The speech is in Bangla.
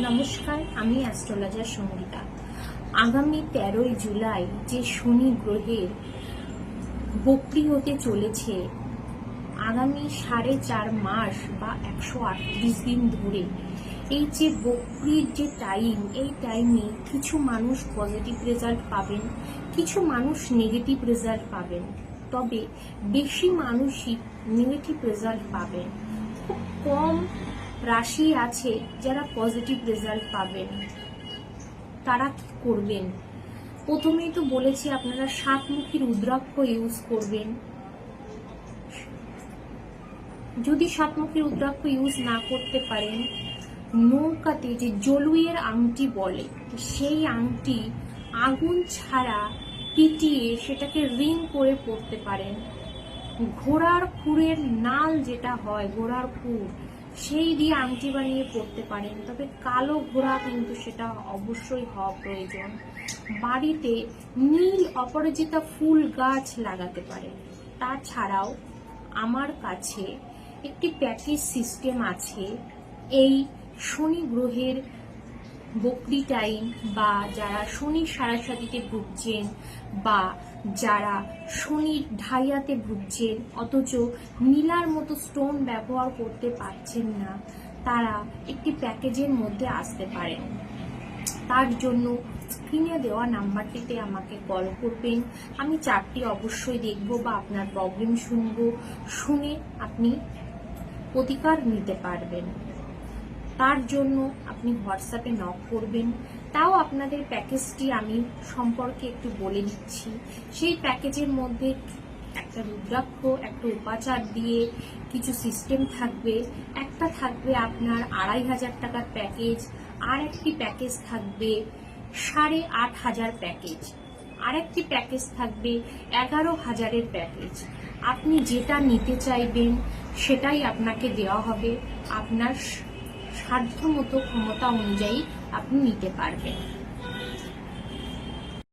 নমস্কার, আমি অ্যাস্ট্রোলজার সঙ্গীতা। আগামী তেরোই জুলাই যে শনি গ্রহের বক্রি হতে চলেছে, আগামী সাড়ে চার মাস বা একশো আটত্রিশ দিন ধরে, এই যে বক্রির যে টাইম এই টাইমে কিছু মানুষ পজিটিভ রেজাল্ট পাবেন, কিছু মানুষ নেগেটিভ রেজাল্ট পাবেন। তবে বেশি মানুষই নেগেটিভ রেজাল্ট পাবেন। খুব কম রাশি আছে যারা পজিটিভ রেজাল্ট পাবেন। তারা কি করবেন? প্রথমেই তো বলেছি আপনারা সাতমুখী রুদ্রাক্ষ ইউজ করবেন। যদি সাতমুখী রুদ্রাক্ষ ইউজ না করতে পারেন, নৌকাতে যে জলুইয়ের আংটি বলে, সেই আংটি আগুন ছাড়া পিটিয়ে সেটাকে রিং করে পড়তে পারেন। ঘোড়ার খুরের নাল যেটা হয়, ঘোড়ার খুর সেই দিয়ে আংটি বানিয়ে পড়তে পারেন, তবে কালো ঘোড়া কিন্তু সেটা অবশ্যই হওয়া প্রয়োজন। বাড়িতে নীল অপরাজিতা ফুল গাছ লাগাতে পারেন। তাছাড়াও আমার কাছে একটি প্যাকেজ সিস্টেম আছে, এই শনি গ্রহের বকরি টাইম বা যারা শনির সারাসাতিতে ভুগছেন বা যারা শনির ঢাইয়াতে ভুগছেন, অথচ নীলার মতো স্টোন ব্যবহার করতে পারছেন না, তারা একটি প্যাকেজের মধ্যে আসতে পারেন। তার জন্য স্ক্রিনে দেওয়া নাম্বারটিতে আমাকে কল করবেন। আমি চারটি অবশ্যই দেখব বা আপনার প্রবলেম শুনব, শুনে আপনি প্রতিকার নিতে পারবেন। তার জন্য আপনি হোয়াটসঅ্যাপে নক করবেন, তাও আপনাদের প্যাকেজটি আমি সম্পর্কে একটু বলে দিচ্ছি সেই প্যাকেজের মধ্যে একটা রুদ্রাক্ষ, একটা উপাচার দিয়ে কিছু সিস্টেম থাকবে। একটা থাকবে আপনার আড়াই হাজার টাকার প্যাকেজ, আর একটি প্যাকেজ থাকবে সাড়ে আট হাজার প্যাকেজ। আরেকটি প্যাকেজ থাকবে এগারো হাজারের প্যাকেজ। আপনি যেটা নিতে চাইবেন, সেটাই আপনাকে দেওয়া হবে। আপনার সাধ্যমতো ক্ষমতা অনুযায়ী আপনি নিতে পারবেন।